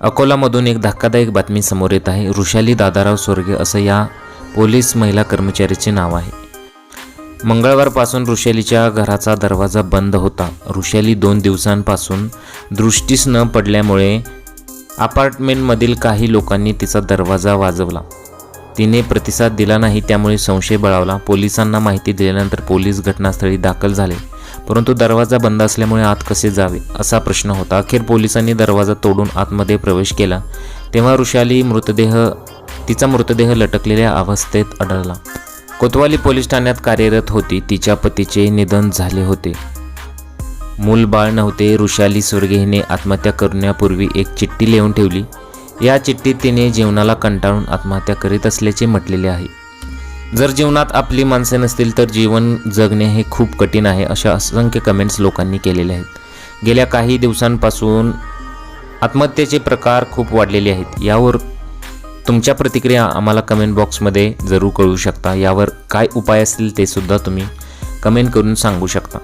अकोलामधून एक धक्कादायक बातमी समोर येत आहे. ऋषाली दादाराव स्वर्गे असं या पोलीस महिला कर्मचारीचे नाव आहे. मंगळवारपासून ऋषालीच्या घराचा दरवाजा बंद होता. ऋषाली दोन दिवसांपासून दृष्टीस न पडल्यामुळे अपार्टमेंटमधील काही लोकांनी तिचा दरवाजा वाजवला. तिने प्रतिसाद दिला नाही त्यामुळे संशय बळावला. पोलिसांना माहिती दिल्यानंतर पोलीस घटनास्थळी दाखल झाले. परंतु दरवाजा बंद असल्यामुळे आत कसे जावे असा प्रश्न होता. अखेर पोलिसांनी दरवाजा तोडून आतमध्ये प्रवेश केला. तेव्हा ऋषाली मृतदेह तिचा मृतदेह लटकलेल्या अवस्थेत आढळला. कोतवाली पोलीस ठाण्यात कार्यरत होती. तिच्या पतीचे निधन झाले होते. मूल बाळ नव्हते. ऋषाली स्वर्गे हिने आत्महत्या करण्यापूर्वी एक चिठ्ठी लिहून ठेवली. या चिठ्ठीत तिने जीवनाला कंटाळून आत्महत्या करीत असल्याचे म्हटलेले आहे. जर जीवनात आपली माणसे नसतील तर जीवन जगणे हे खूप कठीण आहे अशा असंख्य कमेंट्स लोकांनी केलेले आहेत. गेल्या काही दिवसांपासून आत्महत्येचे प्रकार खूप वाढलेले आहेत. यावर तुमच्या प्रतिक्रिया आम्हाला कमेंट बॉक्समध्ये जरूर कळू शकता. यावर काय उपाय असतील ते सुद्धा तुम्ही कमेंट करून सांगू शकता.